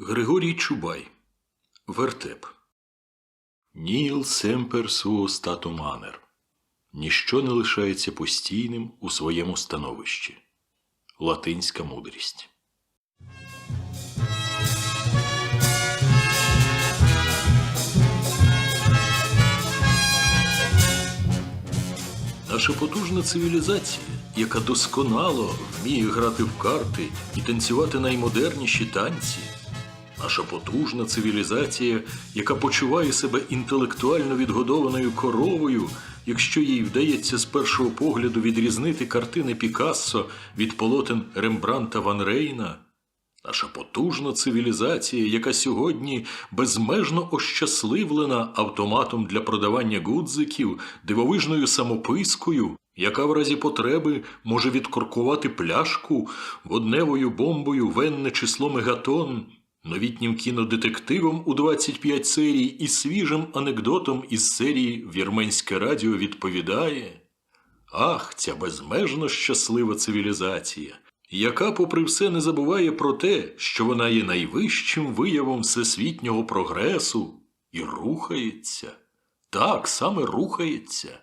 Григорій Чубай Вертеп Ніл семпер стату манер Ніщо не лишається постійним у своєму становищі. Латинська мудрість. Наша потужна цивілізація, яка досконало вміє грати в карти і танцювати наймодерніші танці. Наша потужна цивілізація, яка почуває себе інтелектуально відгодованою коровою, якщо їй вдається з першого погляду відрізнити картини Пікассо від полотен Рембранта Ван Рейна. Наша потужна цивілізація, яка сьогодні безмежно ощасливлена автоматом для продавання гудзиків, дивовижною самопискою, яка в разі потреби може відкоркувати пляшку водневою бомбою венне число мегатон, новітнім кінодетективом у 25 серій і свіжим анекдотом із серії Вірменське радіо відповідає. Ах, ця безмежно щаслива цивілізація, яка, попри все, не забуває про те, що вона є найвищим виявом всесвітнього прогресу і рухається. Так, саме рухається.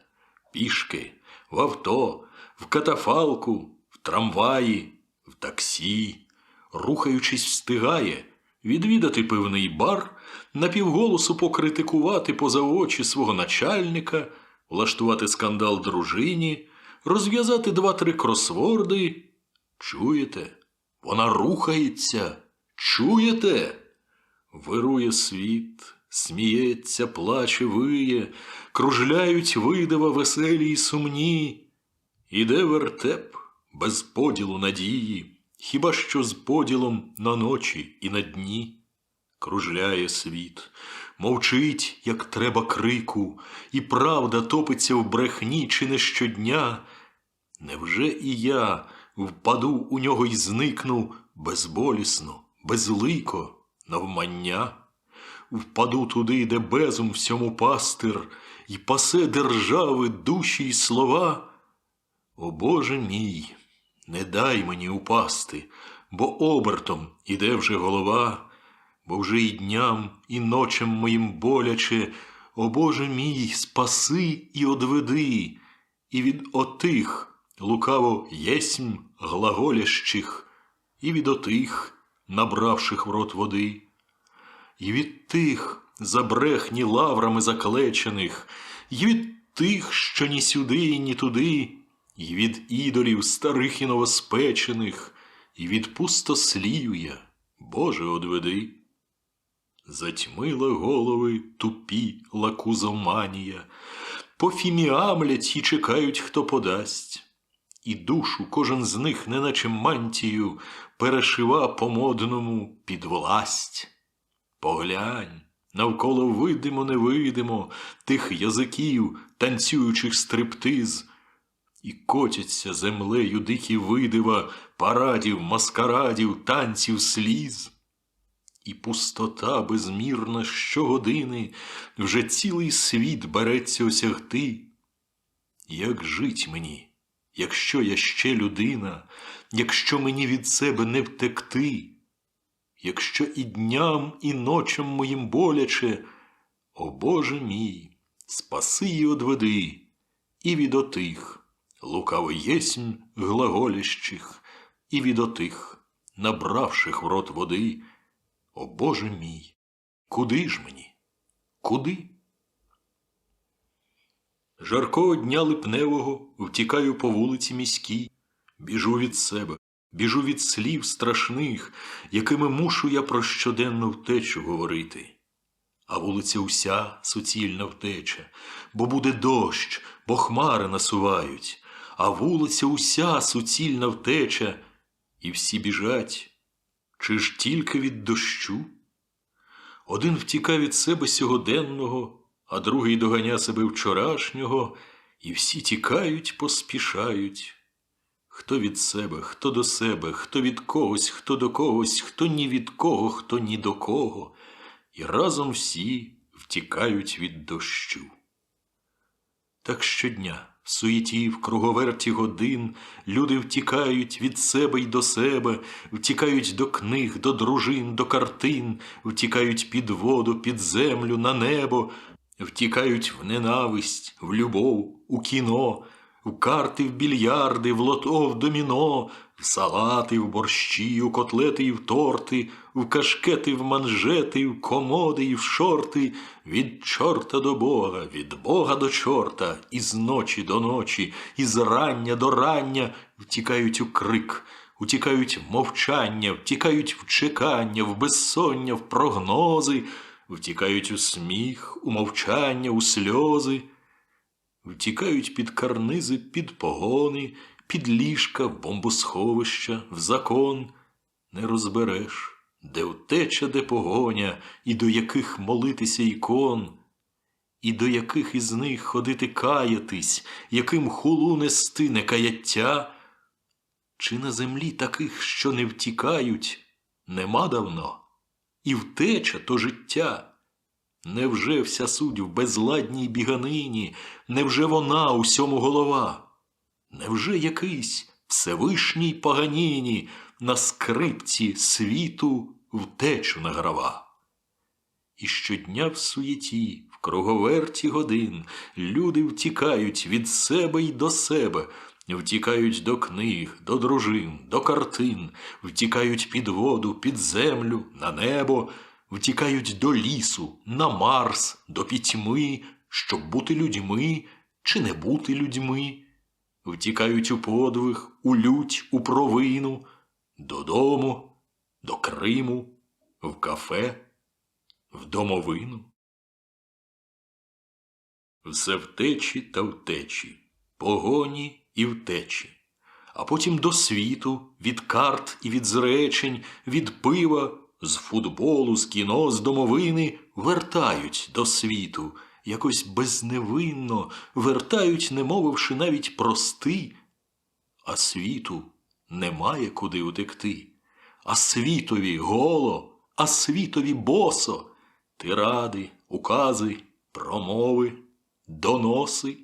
Пішки, в авто, в катафалку, в трамваї, в таксі, рухаючись, встигає відвідати пивний бар, напівголосу покритикувати поза очі свого начальника, влаштувати скандал дружині, розв'язати два-три кросворди. Чуєте? Вона рухається. Чуєте? Вирує світ, сміється, плаче, виє, кружляють видива веселі й сумні. Іде вертеп без поділу надії, хіба що з поділом на ночі і на дні. Кружляє світ, мовчить, як треба крику, і правда топиться в брехні чи не щодня. Невже і я впаду у нього й зникну безболісно, безлико, навмання? Впаду туди, де безум всьому пастир, і пасе держави, душі й слова. О Боже мій, не дай мені упасти, бо обертом іде вже голова, бо вже і дням, і ночам моїм боляче, о Боже мій, спаси і одведи, і від отих лукаво єсмь глаголящих, і від отих, набравших в рот води, і від тих забрехні лаврами заклечених, і від тих, що ні сюди, ні туди, і від ідолів старих і новоспечених, і від пустослів я, Боже, одведи. Затьмила голови тупі лакузоманія, пофіміамлять і чекають, хто подасть. І душу кожен з них, неначе мантію, перешива по-модному під власть. Поглянь, навколо видимо, невидимо тих язиків, танцюючих стриптиз, і котяться землею дикі видива парадів, маскарадів, танців, сліз. І пустота безмірна щогодини вже цілий світ береться осягти. Як жить мені, якщо я ще людина, якщо мені від себе не втекти, якщо і дням, і ночам моїм боляче, о Боже мій, спаси й одведи, і від отих лукаво єсмь глаголящих, і від отих, набравших в рот води, о Боже мій, куди ж мені? Куди? Жаркого дня липневого втікаю по вулиці міській, біжу від себе, біжу від слів страшних, якими мушу я про щоденну втечу говорити. А вулиця уся суцільна втеча, бо буде дощ, бо хмари насувають, а вулиця уся суцільна втеча, і всі біжать. Чи ж тільки від дощу? Один втіка від себе сьогоденного, а другий доганя себе вчорашнього, і всі тікають, поспішають. Хто від себе, хто до себе, хто від когось, хто до когось, хто ні від кого, хто ні до кого, і разом всі втікають від дощу. Так щодня В суєті, в круговерті годин люди втікають від себе й до себе, втікають до книг, до дружин, до картин, втікають під воду, під землю, на небо, втікають в ненависть, в любов, у кіно, в карти, в більярди, в лото, в доміно, в салати, в борщі, у котлети і в торти, в кашкети, в манжети, в комоди і в шорти, від чорта до Бога, від Бога до чорта, із ночі до ночі, із рання до рання втікають у крик, утікають в мовчання, втікають в чекання, в безсоння, в прогнози, втікають у сміх, у мовчання, у сльози. Втікають під карнизи, під погони, під ліжка, в бомбосховища, в закон. Не розбереш, де втеча, де погоня, і до яких молитися ікон, і до яких із них ходити каятись, яким хулу нести не каяття. Чи на землі таких, що не втікають, нема давно, і втеча то життя. Невже вся суть в безладній біганині, невже вона усьому голова? Невже якийсь Всевишній Паганіні на скрипці світу втечу награва? І щодня в суєті, в круговерті годин люди втікають від себе й до себе, втікають до книг, до дружин, до картин, втікають під воду, під землю, на небо, втікають до лісу, на Марс, до пітьми, щоб бути людьми чи не бути людьми, втікають у подвиг, у лють, у провину, додому, до Криму, в кафе, в домовину. Все втечі та втечі, погоні і втечі, а потім до світу, від карт і від зречень, від пива, з футболу, з кіно, з домовини вертають до світу, якось безневинно вертають, не мовивши навіть прости, а світу немає куди утекти, а світові голо, а світові босо, тиради, укази, промови, доноси,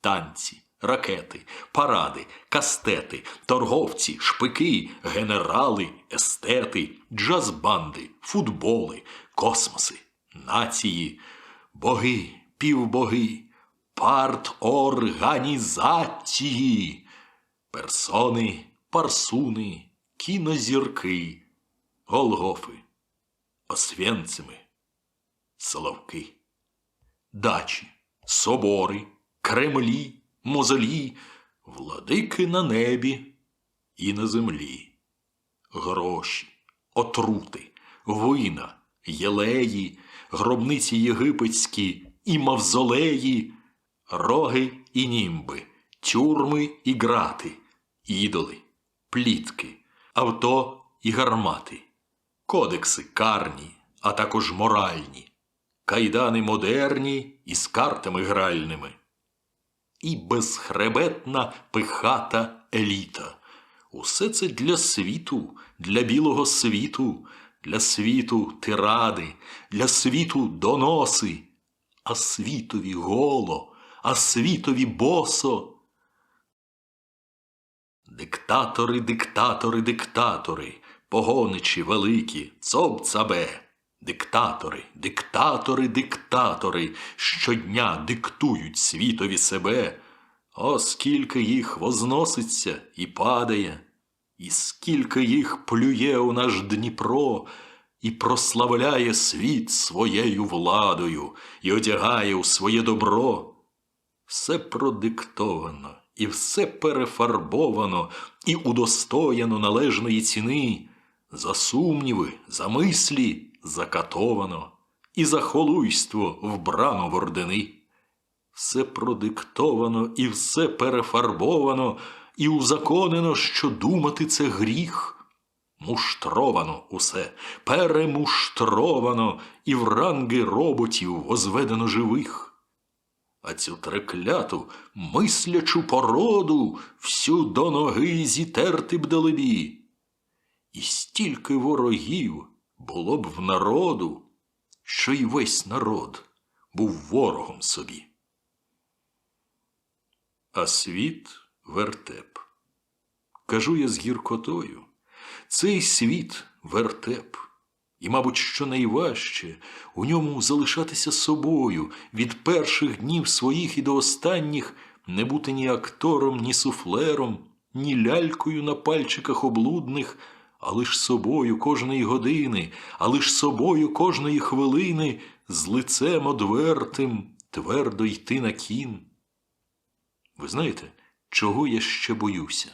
танці, ракети, паради, кастети, торговці, шпики, генерали, естети, джаз-банди, футболи, космоси, нації, боги, півбоги, парторганізації, персони, парсуни, кінозірки, голгофи, освєнцими, соловки дачі, собори, кремлі, мозолі, владики на небі і на землі, гроші, отрути, вина, єлеї, гробниці єгипетські і мавзолеї, роги і німби, тюрми і грати, ідоли, плітки, авто і гармати, кодекси карні, а також моральні кайдани модерні із картами гральними. І безхребетна пихата еліта. Усе це для світу, для білого світу, для світу тиради, для світу доноси, а світові голо, а світові босо. Диктатори, диктатори, диктатори, погоничі великі, цоб-цабе. Диктатори, диктатори, диктатори щодня диктують світові себе, О, скільки їх возноситься і падає, і скільки їх плює у наш Дніпро, і прославляє світ своєю владою, і одягає у своє добро. Все продиктовано, і все перефарбовано, і удостояно належної ціни, за сумніви, за мислі закатовано, і за холуйство вбрано в ордени. Все продиктовано і все перефарбовано, і узаконено, що думати це гріх. Муштровано усе, перемуштровано, і в ранги роботів возведено живих. А цю трекляту мислячу породу всю до ноги зітерти б далебі. І стільки ворогів було б в народу, що й весь народ був ворогом собі. а світ вертеп. Кажу я з гіркотою, цей світ вертеп. І, мабуть, що найважче у ньому залишатися собою від перших днів своїх і до останніх не бути ні актором, ні суфлером, ні лялькою на пальчиках облудних, а лиш собою кожної години, а лиш собою кожної хвилини, з лицем одвертим твердо йти на кін. Ви знаєте, чого я ще боюся?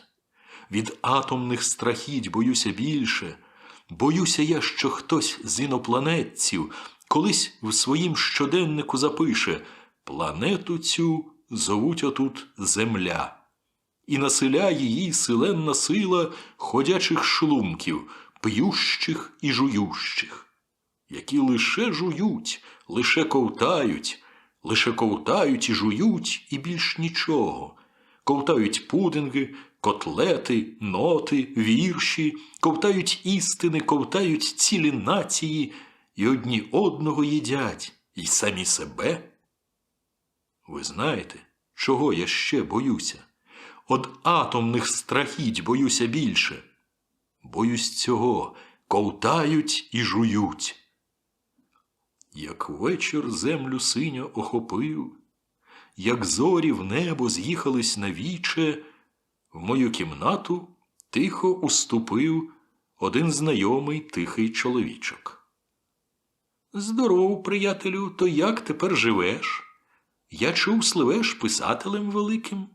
Від атомних страхіть боюся більше. Боюся я, що хтось з інопланетців колись в своїм щоденнику запише планету цю зовуть отут Земля. І населяє її силенна сила ходячих шлунків, п'ющих і жующих, які лише жують, лише ковтають, лише ковтають і жують, і більш нічого. Ковтають пудинги, котлети, ноти, вірші, ковтають істини, ковтають цілі нації, і одні одного їдять, і самі себе. Ви знаєте, чого я ще боюся? От атомних страхіть боюся більше. Боюсь цього, ковтають і жують. Як вечір землю синьо охопив, як зорі в небо з'їхались на віче, в мою кімнату тихо уступив один знайомий тихий чоловічок. Здоров, приятелю, то як тепер живеш? Я чув, сливеш писателем великим.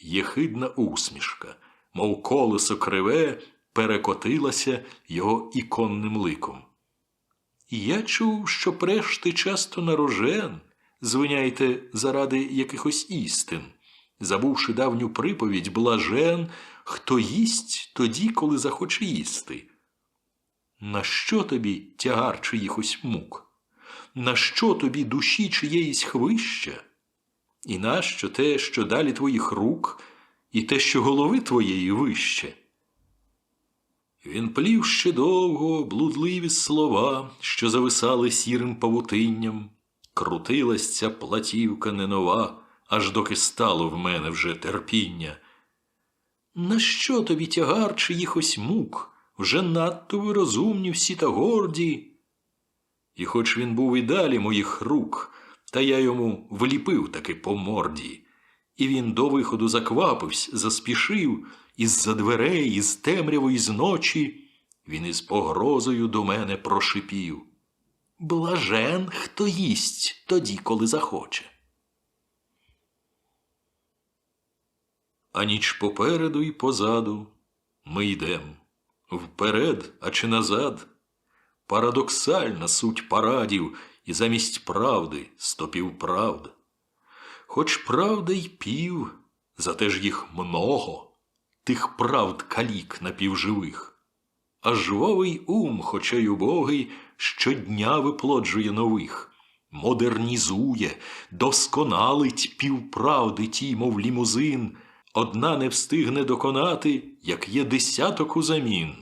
Єхидна усмішка, мов колесо криве, перекотилася його іконним ликом. Я чув, що преш ти часто нарожен, звиняйте заради якихось істин, забувши давню приповідь, блажен, хто їсть тоді, коли захоче їсти. На що тобі тягар чиїхось мук? На що тобі душі чиєїсь хвища? І нащо те, що далі твоїх рук, і те, що голови твоєї вище? Він плів ще довго блудливі слова, що зависали сірим павутинням. Крутилась ця платівка не нова, аж доки стало в мене вже терпіння. На що тобі тягар чиїхось мук? Вже надто ви розумні всі та горді. І хоч він був і далі моїх рук, та я йому вліпив таки по морді. І він до виходу заквапився, заспішив, із-за дверей, із темряви, із ночі, він із погрозою до мене прошипів. Блажен, хто їсть тоді, коли захоче. А ніч попереду і позаду ми йдем вперед, а чи назад. Парадоксальна суть парадів і замість правди сто півправд. Хоч правда й пів, зате ж їх много, тих правд калік напівживих. А жвавий ум, хоча й убогий, щодня виплоджує нових, модернізує, досконалить півправди ті, мов лімузин, одна не встигне доконати, як є десяток у замін.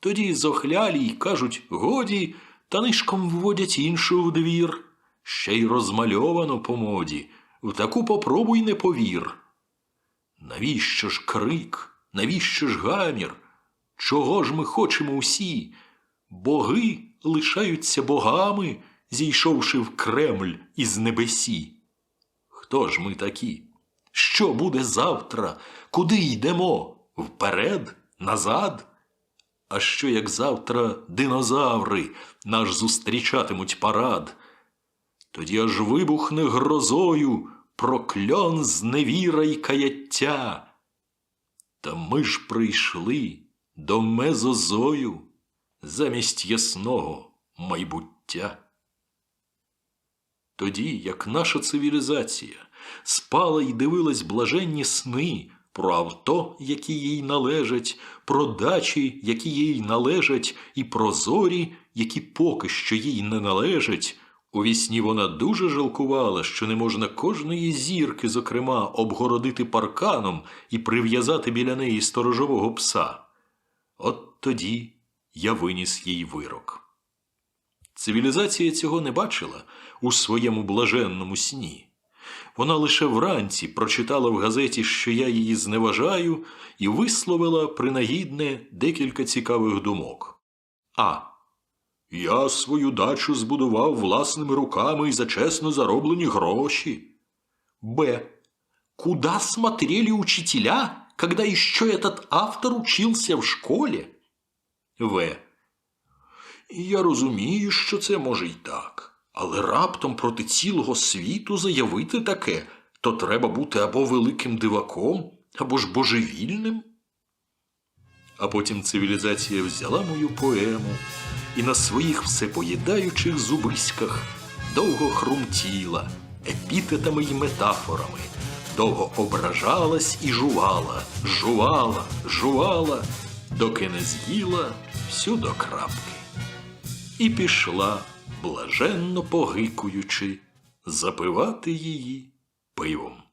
Тоді зохлялі й кажуть годі, та нишком вводять іншу в двір, ще й розмальовано по моді, в таку попробуй не повір. Навіщо ж крик, навіщо ж гамір? Чого ж ми хочемо усі? Боги лишаються богами, зійшовши в Кремль із небесі. Хто ж ми такі? Що буде завтра? Куди йдемо? Вперед? Назад? А що як завтра динозаври наш зустрічатимуть парад? Тоді аж вибухне грозою прокльон зневіра й каяття. Та ми ж прийшли до мезозою замість ясного майбуття. Тоді, як наша цивілізація спала й дивилась блаженні сни про авто, які їй належать, про дачі, які їй належать, і про зорі, які поки що їй не належать. У вісні вона дуже жалкувала, що не можна кожної зірки, зокрема, обгородити парканом і прив'язати біля неї сторожового пса. От тоді я виніс їй вирок. Цивілізація цього не бачила у своєму блаженному сні. Вона лише вранці прочитала в газеті, що я її зневажаю, і висловила принагідне декілька цікавих думок. А. Я свою дачу збудував власними руками і за чесно зароблені гроші. Б. Куда смотрели учителя, когда еще этот автор учился в школі? В. Я розумію, що це може й так. Але раптом проти цілого світу заявити таке, то треба бути або великим диваком, або ж божевільним. А потім цивілізація взяла мою поему і на своїх всепоїдаючих зубиськах довго хрумтіла епітетами й метафорами, довго ображалась і жувала, жувала, жувала, доки не з'їла всю до крапки. І пішла, блаженно погикуючи, запивати її пивом.